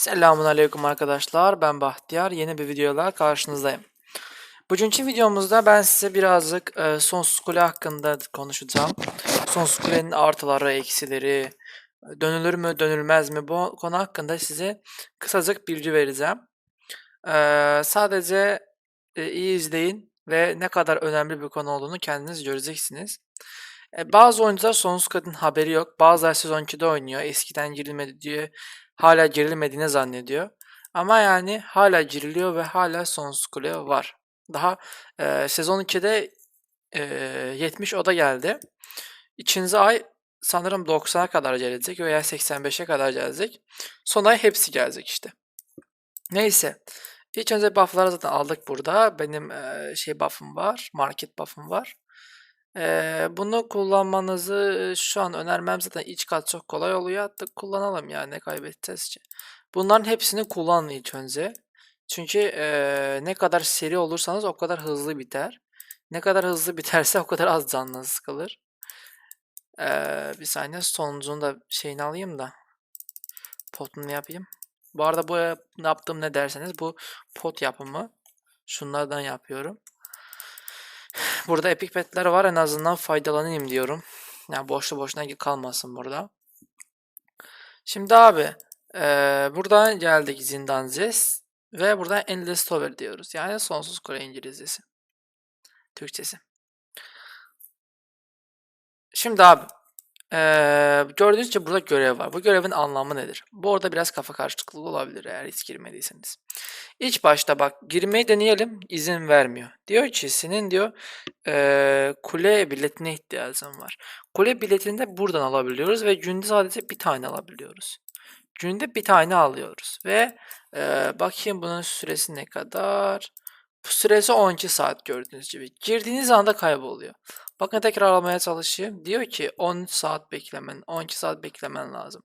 Selamun Aleyküm arkadaşlar. Ben Bahtiyar. Yeni bir videoyla karşınızdayım. Bugünkü videomuzda ben size birazcık e, Sonsuz Kule hakkında konuşacağım. Sonsuz Kule'nin artıları, eksileri, dönülür mü, dönülmez mi bu konu hakkında size kısacık bilgi vereceğim. E, sadece e, iyi izleyin ve ne kadar önemli bir konu olduğunu kendiniz göreceksiniz. E, bazı oyuncular Sonsuz Kule'nin haberi yok. Bazıları sezon 2'de oynuyor. Eskiden girilmedi diye hala girilmediğini zannediyor. Ama yani hala giriliyor ve hala sonsuz kule var. Daha e, sezon 2'de e, 70 oda geldi. İkinci ay sanırım 90'a kadar gelecek veya 85'e kadar gelecek. Son ay hepsi gelecek işte. Neyse. İlk önce buff'ları zaten aldık burada. Benim e, şey buff'ım var. Market buff'ım var. Bunu kullanmanızı şu an önermem zaten iç kat çok kolay oluyor. Hatta kullanalım yani ne kaybedeceğiz ki. Bunların hepsini kullanın ilk önce. Çünkü e, ne kadar seri olursanız o kadar hızlı biter. Ne kadar hızlı biterse o kadar az canınız sıkılır. E, bir saniye sonucunu da şeyini alayım da. Potunu yapayım. Bu arada bu yap- yaptığım ne derseniz bu pot yapımı. Şunlardan yapıyorum. Burada epic petler var en azından faydalanayım diyorum. Yani boşlu boşuna kalmasın burada. Şimdi abi eee buradan geldik Zindan Zes ve buradan Endless Tower diyoruz. Yani sonsuz kule İngilizcesi. Türkçesi. Şimdi abi eee gördüğünüz gibi burada görev var. Bu görevin anlamı nedir? Bu orada biraz kafa karışıklığı olabilir eğer hiç girmediyseniz. İlk başta bak girmeyi deneyelim izin vermiyor. Diyor ki senin diyor eee, kule biletine ihtiyacın var. Kule biletini de buradan alabiliyoruz ve günde sadece bir tane alabiliyoruz. Günde bir tane alıyoruz ve eee, bakayım bunun süresi ne kadar? Süresi 12 saat gördüğünüz gibi. Girdiğiniz anda kayboluyor. Bakın tekrar almaya çalışayım. Diyor ki 13 saat beklemen, 12 saat beklemen lazım.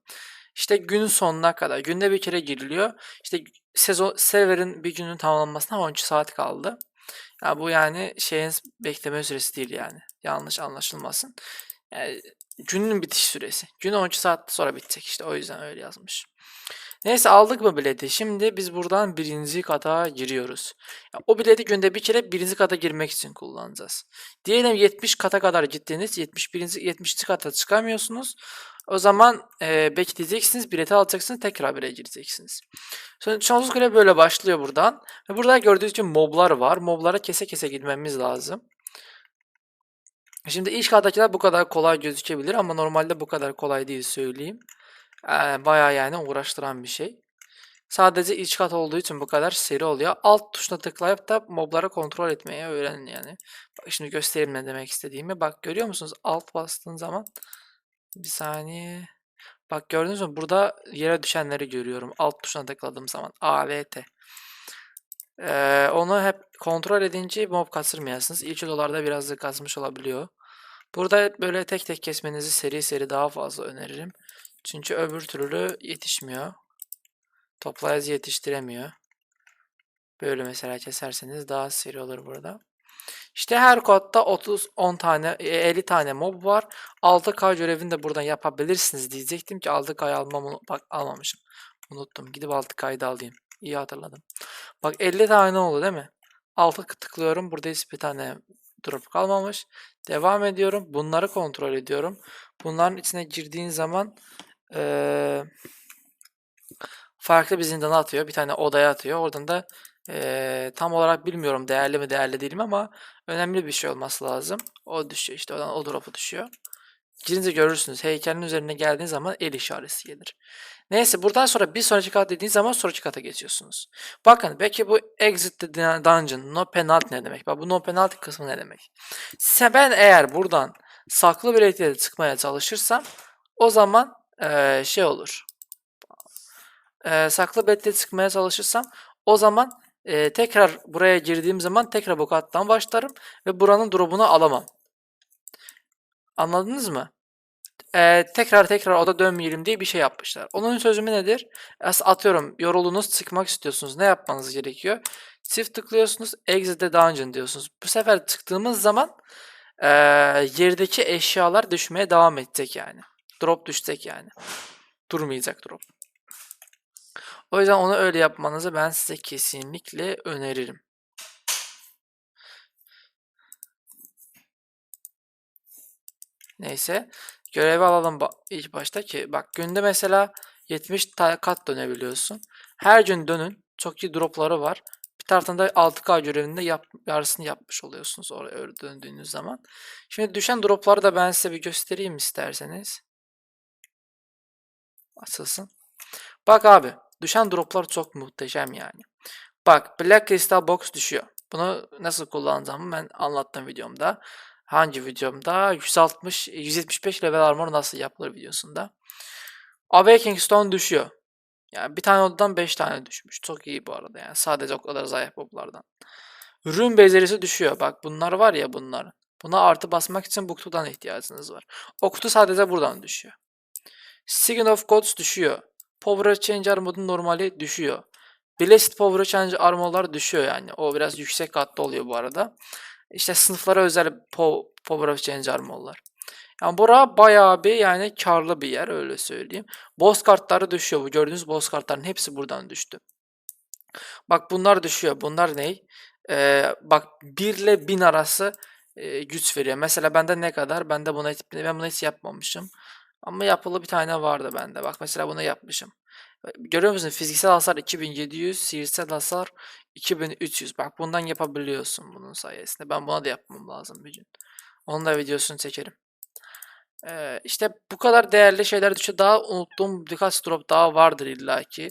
İşte gün sonuna kadar. Günde bir kere giriliyor. İşte sezon server'ın bir günün tamamlanmasına 12 saat kaldı. Ya bu yani şeyin bekleme süresi değil yani. Yanlış anlaşılmasın. Yani günün bitiş süresi. Gün 12 saat sonra bitecek işte. O yüzden öyle yazmış. Neyse aldık bu bileti. Şimdi biz buradan birinci kata giriyoruz. O bileti günde bir kere birinci kata girmek için kullanacağız. Diyelim 70 kata kadar gittiniz. 71. 70. kata çıkamıyorsunuz. O zaman e, bekleyeceksiniz. Bileti alacaksınız. Tekrar bire gireceksiniz. Sonra sonsuz kule böyle başlıyor buradan. Ve burada gördüğünüz gibi moblar var. Moblara kese kese gitmemiz lazım. Şimdi ilk katakiler bu kadar kolay gözükebilir ama normalde bu kadar kolay değil söyleyeyim. Ee, bayağı yani uğraştıran bir şey. Sadece iç kat olduğu için bu kadar seri oluyor. Alt tuşuna tıklayıp da mobları kontrol etmeye öğrenin yani. Bak şimdi göstereyim ne demek istediğimi. Bak görüyor musunuz? Alt bastığın zaman bir saniye. Bak gördünüz mü? Burada yere düşenleri görüyorum. Alt tuşuna tıkladığım zaman. AVT. Ee, onu hep kontrol edince mob kasırmayasınız. İlk odalarda biraz da kasmış olabiliyor. Burada böyle tek tek kesmenizi seri seri daha fazla öneririm. Çünkü öbür türlü yetişmiyor. Toplayıcı yetiştiremiyor. Böyle mesela keserseniz daha seri olur burada. İşte her kodda 30 10 tane e, 50 tane mob var. 6K görevini de buradan yapabilirsiniz diyecektim ki 6K almam bak almamışım. Unuttum. Gidip 6K'yı da alayım. İyi hatırladım. Bak 50 tane oldu değil mi? 6 tıklıyorum. Burada hiçbir tane drop kalmamış. Devam ediyorum. Bunları kontrol ediyorum. Bunların içine girdiğin zaman eee, farklı bir zindana atıyor. Bir tane odaya atıyor. Oradan da eee, tam olarak bilmiyorum değerli mi değerli değil mi ama önemli bir şey olması lazım. O düşüyor işte oradan o drop'u düşüyor. Girince görürsünüz. Heykelin üzerine geldiğiniz zaman el işareti gelir. Neyse buradan sonra bir sonraki kat dediğiniz zaman sonraki kata geçiyorsunuz. Bakın belki bu exit dungeon no penalty ne demek? Bak bu no penalty kısmı ne demek? Size ben eğer buradan saklı bir elektriğe çıkmaya çalışırsam o zaman şey olur. Saklı bir çıkmaya çalışırsam o zaman tekrar buraya girdiğim zaman tekrar bu kattan başlarım ve buranın drop'unu alamam. Anladınız mı? Eee, tekrar tekrar oda dönmeyelim diye bir şey yapmışlar. Onun çözümü nedir? Atıyorum yoruldunuz çıkmak istiyorsunuz. Ne yapmanız gerekiyor? Çift tıklıyorsunuz. Exit the dungeon diyorsunuz. Bu sefer çıktığımız zaman eee, yerdeki eşyalar düşmeye devam edecek yani. Drop düşecek yani. Durmayacak drop. O yüzden onu öyle yapmanızı ben size kesinlikle öneririm. Neyse. Görevi alalım ilk başta ki bak günde mesela 70 ta- kat dönebiliyorsun. Her gün dönün. Çok iyi dropları var. Bir taraftan da 6K görevinde yap, yarısını yapmış oluyorsunuz oraya döndüğünüz zaman. Şimdi düşen dropları da ben size bir göstereyim isterseniz. Açılsın. Bak abi düşen droplar çok muhteşem yani. Bak Black Crystal Box düşüyor. Bunu nasıl kullanacağımı ben anlattım videomda. Hangi videomda? 160 175 level armor nasıl yapılır videosunda. Awakening Stone düşüyor. Yani bir tane odadan 5 tane düşmüş. Çok iyi bu arada yani. Sadece o kadar zayıf poplardan. Rune becerisi düşüyor. Bak bunlar var ya bunlar. Buna artı basmak için bu kutudan ihtiyacınız var. O kutu sadece buradan düşüyor. Sign of Gods düşüyor. Power Change Armor'un normali düşüyor. Blessed Power Change Armor'lar düşüyor yani. O biraz yüksek katta oluyor bu arada. İşte sınıflara özel po Power Change Armor'lar. Yani bura bayağı bir yani karlı bir yer öyle söyleyeyim. Boss kartları düşüyor. Bu gördüğünüz boss kartların hepsi buradan düştü. Bak bunlar düşüyor. Bunlar ne? Ee, bak 1 ile 1000 arası e, güç veriyor. Mesela bende ne kadar? Bende buna hiç, ben buna hiç yapmamışım. Ama yapılı bir tane vardı bende. Bak mesela bunu yapmışım. Görüyor musun? Fiziksel hasar 2700, sihirsel hasar 2300. Bak bundan yapabiliyorsun bunun sayesinde. Ben buna da yapmam lazım bir gün. Onun da videosunu çekerim. Ee, işte bu kadar değerli şeyler düşüyor. Daha unuttuğum birkaç drop daha vardır illaki.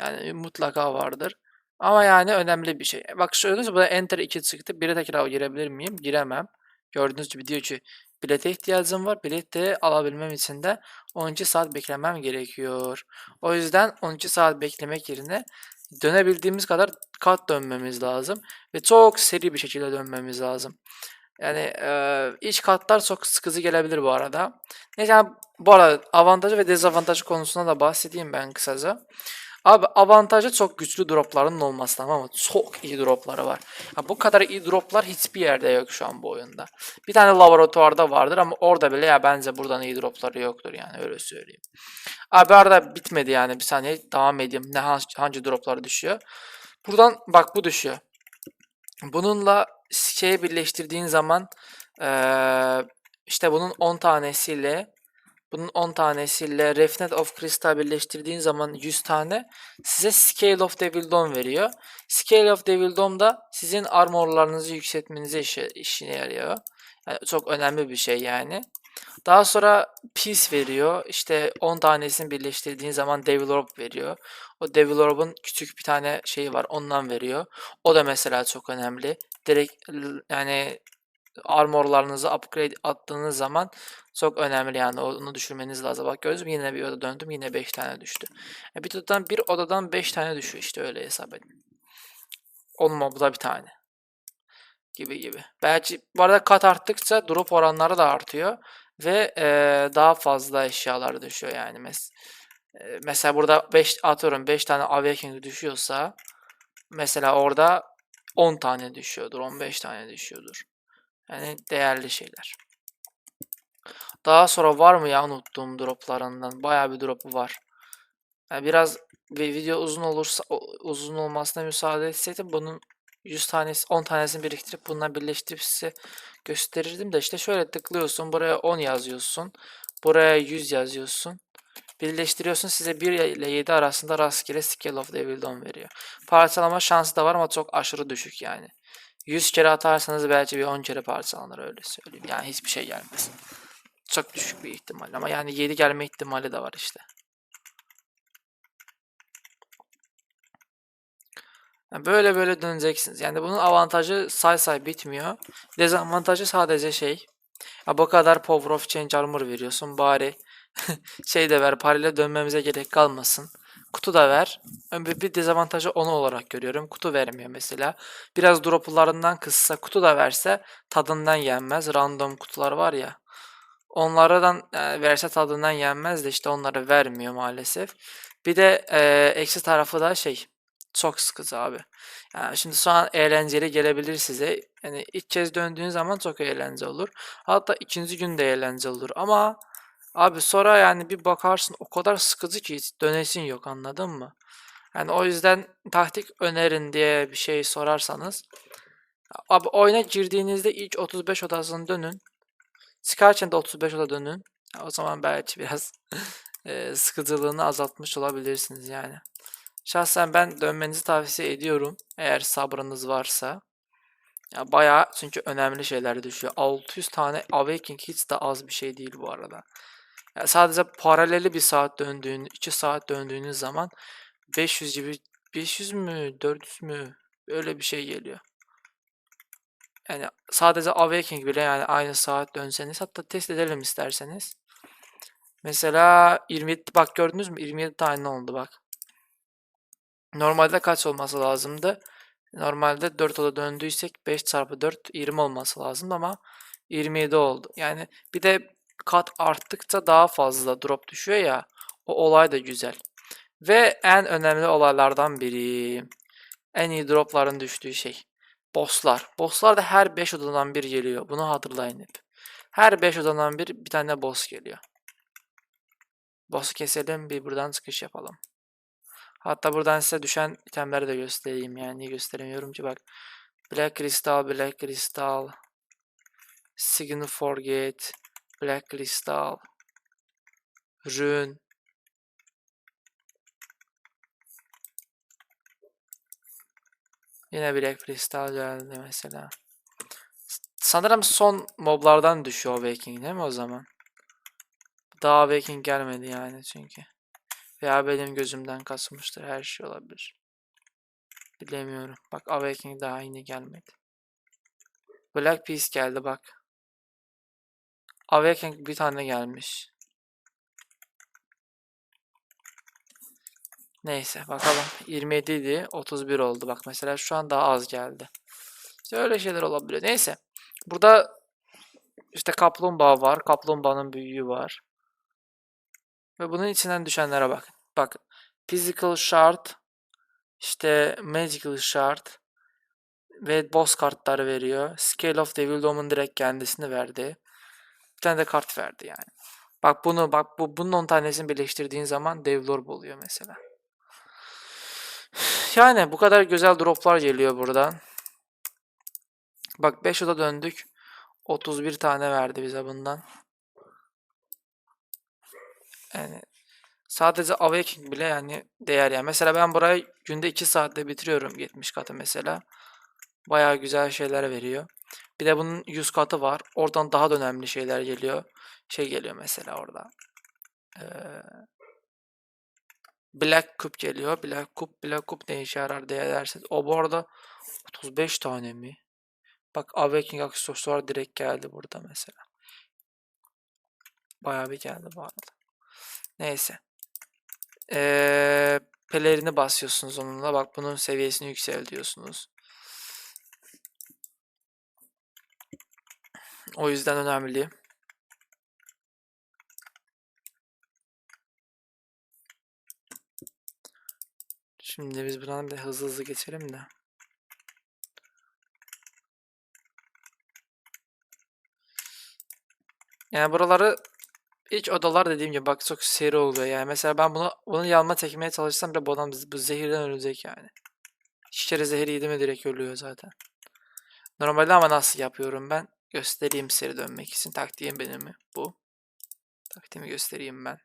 Yani mutlaka vardır. Ama yani önemli bir şey. Bak şöyle burada Enter 2 çıktı. Bire tekrar girebilir miyim? Giremem. Gördüğünüz gibi diyor ki bilete ihtiyacım var. Bileti alabilmem için de 12 saat beklemem gerekiyor. O yüzden 12 saat beklemek yerine dönebildiğimiz kadar kat dönmemiz lazım. Ve çok seri bir şekilde dönmemiz lazım. Yani e, iç katlar çok sıkıcı gelebilir bu arada. Neyse yani bu arada avantajı ve dezavantajı konusunda da bahsedeyim ben kısaca. Abi avantajı çok güçlü dropların olması tamam mı? Çok iyi dropları var. Ya bu kadar iyi droplar hiçbir yerde yok şu an bu oyunda. Bir tane laboratuvarda vardır ama orada bile ya bence buradan iyi dropları yoktur yani öyle söyleyeyim. Abi arada bitmedi yani bir saniye devam edeyim. Ne hangi, hangi droplar düşüyor? Buradan bak bu düşüyor. Bununla şeye birleştirdiğin zaman eee, işte bunun 10 tanesiyle bunun 10 tanesiyle Refnet of Crystal birleştirdiğin zaman 100 tane size Scale of Devil Dawn veriyor. Scale of Devil Dawn da sizin armorlarınızı yükseltmenize işe, işine yarıyor. Yani çok önemli bir şey yani. Daha sonra Peace veriyor. İşte 10 tanesini birleştirdiğin zaman Devil Orb veriyor. O Devil Orb'un küçük bir tane şeyi var. Ondan veriyor. O da mesela çok önemli. Direkt yani armorlarınızı upgrade attığınız zaman çok önemli yani onu düşürmeniz lazım. Bak gördünüz yine bir oda döndüm yine 5 tane düştü. E, bir odadan bir odadan 5 tane düşüyor işte öyle hesap edin. Olma bu da bir tane. Gibi gibi. Belki bu arada kat arttıkça drop oranları da artıyor. Ve eee, daha fazla eşyalar düşüyor yani. Mes eee, mesela burada 5 atıyorum 5 tane awakening düşüyorsa mesela orada 10 tane düşüyordur. 15 tane düşüyordur. Yani değerli şeyler. Daha sonra var mı ya unuttuğum droplarından? Bayağı bir dropu var. Yani biraz bir video uzun olursa uzun olmasına müsaade etseydim bunun 100 tanesi 10 tanesini biriktirip bununla birleştirip size gösterirdim de işte şöyle tıklıyorsun buraya 10 yazıyorsun buraya 100 yazıyorsun birleştiriyorsun size 1 ile 7 arasında rastgele Scale of Devil Dawn veriyor. Parçalama şansı da var ama çok aşırı düşük yani. 100 kere atarsanız belki bir 10 kere parçalanır öyle söyleyeyim. Yani hiçbir şey gelmez. Çok düşük bir ihtimal ama yani 7 gelme ihtimali de var işte. Yani böyle böyle döneceksiniz. Yani bunun avantajı say say bitmiyor. Dezavantajı sadece şey. Ya bu kadar Power of Change Armor veriyorsun. Bari şey de ver. Parayla dönmemize gerek kalmasın. Kutu da ver. Bir dezavantajı onu olarak görüyorum. Kutu vermiyor mesela. Biraz droplarından kıssa kutu da verse tadından yenmez. Random kutular var ya. Onlardan e, verse tadından yenmez de işte onları vermiyor maalesef. Bir de e, eksi tarafı da şey çok sıkıcı abi. Yani şimdi şu an eğlenceli gelebilir size. Yani ilk kez döndüğün zaman çok eğlence olur. Hatta ikinci gün de eğlence olur. Ama abi sonra yani bir bakarsın o kadar sıkıcı ki hiç dönesin yok anladın mı? Yani o yüzden taktik önerin diye bir şey sorarsanız abi oyuna girdiğinizde ilk 35 odasını dönün. Çıkarken de 35 oda dönün. O zaman belki biraz eee, sıkıcılığını azaltmış olabilirsiniz yani. Şahsen ben dönmenizi tavsiye ediyorum. Eğer sabrınız varsa. Ya bayağı çünkü önemli şeyler düşüyor. 600 tane Awakening hiç de az bir şey değil bu arada. Ya sadece paraleli bir saat döndüğün, 2 saat döndüğünüz zaman 500 gibi 500 mü 400 mü öyle bir şey geliyor. Yani sadece Awakening bile yani aynı saat dönseniz hatta test edelim isterseniz. Mesela 27 bak gördünüz mü 27 tane oldu bak. Normalde kaç olması lazımdı? Normalde 4 oda döndüysek 5 çarpı 4 20 olması lazım ama 27 oldu. Yani bir de kat arttıkça daha fazla drop düşüyor ya. O olay da güzel. Ve en önemli olaylardan biri. En iyi dropların düştüğü şey. Bosslar. Bosslar da her 5 odadan bir geliyor. Bunu hatırlayın hep. Her 5 odadan bir bir tane boss geliyor. Boss'u keselim bir buradan çıkış yapalım. Hatta buradan size düşen itemleri de göstereyim yani niye gösteremiyorum ki bak. Black Crystal, Black Crystal, Signal Forget, Black Crystal, Rune. Yine Black Crystal geldi mesela. Sanırım son moblardan düşüyor Awakening değil mi o zaman? Daha Awakening gelmedi yani çünkü. Veya benim gözümden kasmıştır. Her şey olabilir. Bilemiyorum. Bak Awakening daha yeni gelmedi. Black Peace geldi bak. Awakening bir tane gelmiş. Neyse bakalım. 27 idi. 31 oldu. Bak mesela şu an daha az geldi. İşte öyle şeyler olabiliyor. Neyse. Burada işte kaplumbağa var. Kaplumbağanın büyüğü var. Ve bunun içinden düşenlere bakın. Bakın. Physical Shard, işte Magical Shard ve boss kartları veriyor. Scale of Devil Dome'un direkt kendisini verdi. Bir tane de kart verdi yani. Bak bunu bak bu bunun 10 tanesini birleştirdiğin zaman Devil Orb oluyor mesela. Yani bu kadar güzel droplar geliyor buradan. Bak 5 oda döndük. 31 tane verdi bize bundan. Yani sadece Awakening bile yani değer yani. Mesela ben burayı günde 2 saatte bitiriyorum 70 katı mesela. Bayağı güzel şeyler veriyor. Bir de bunun 100 katı var. Oradan daha da önemli şeyler geliyor. Şey geliyor mesela orada. Ee, Black Cup geliyor. Black Cup, Black Cup ne işe yarar diye derseniz. O bu arada 35 tane mi? Bak Awakening aksesuar direkt geldi burada mesela. Bayağı bir geldi bu arada. Neyse. Ee, pelerini basıyorsunuz onunla. Bak bunun seviyesini yüksel diyorsunuz. O yüzden önemli. Şimdi biz buradan bir hızlı hızlı geçelim de. Yani buraları iç odalar dediğim gibi bak çok seri oluyor yani. Mesela ben bunu bunu yanma çekmeye çalışsam bile bu adam bu zehirden ölecek yani. İki kere zehir yedi mi direkt ölüyor zaten. Normalde ama nasıl yapıyorum ben? Göstereyim seri dönmek için. Taktiğim benim mi? Bu. Taktiğimi göstereyim ben.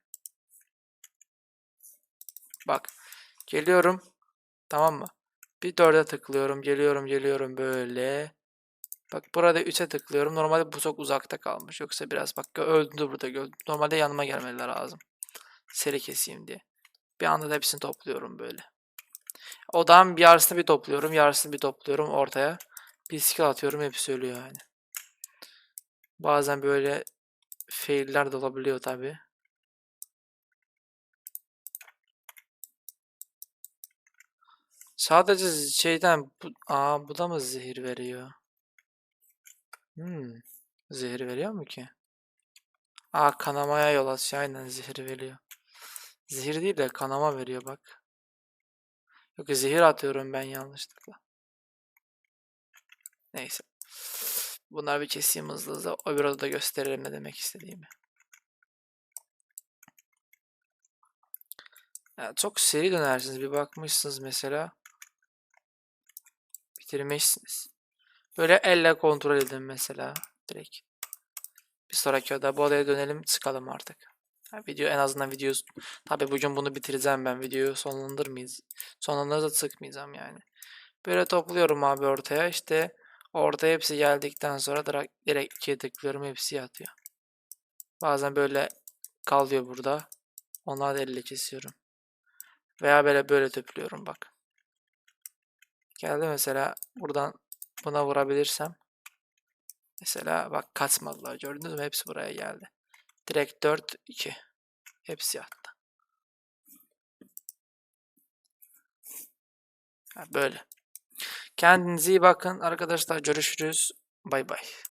Bak. Geliyorum. Tamam mı? Bir dörde tıklıyorum. Geliyorum geliyorum böyle. Bak burada 3'e tıklıyorum. Normalde bu çok uzakta kalmış. Yoksa biraz bak öldü burada. Gördüm. Normalde yanıma gelmeleri lazım. Seri keseyim diye. Bir anda da hepsini topluyorum böyle. Bir yarısını bir topluyorum. Yarısını bir topluyorum ortaya. Bir skill atıyorum. Hepsi ölüyor yani. Bazen böyle failler de olabiliyor tabi. Sadece şeyden bu, aa bu da mı zehir veriyor? Hmm. Zehir veriyor mu ki? Aa kanamaya yol açıyor. Aynen zehir veriyor. Zehir değil de kanama veriyor bak. Yok zehir atıyorum ben yanlışlıkla. Neyse. Bunlar bir keseyim hızlı hızlı. Öbür odada gösteririm ne demek istediğimi. Ya çok seri dönersiniz. Bir bakmışsınız mesela. Bitirmişsiniz. Böyle elle kontrol edin mesela. Direkt. Bir sonraki oda bu odaya dönelim çıkalım artık. Ha, video en azından video tabi bugün bunu bitireceğim ben videoyu sonlandırmayız. Sonlandırırsa sıkmayacağım yani. Böyle topluyorum abi ortaya işte orada hepsi geldikten sonra direkt, direkt ikiye tıklıyorum hepsi yatıyor. Bazen böyle kalıyor burada. Onları da elle kesiyorum. Veya böyle böyle töplüyorum bak. Geldi mesela buradan buna vurabilirsem. Mesela bak kaçmadılar gördünüz mü? Hepsi buraya geldi. Direkt 4 2. Hepsi yattı. Ha, böyle. Kendinize iyi bakın arkadaşlar. Görüşürüz. Bay bay.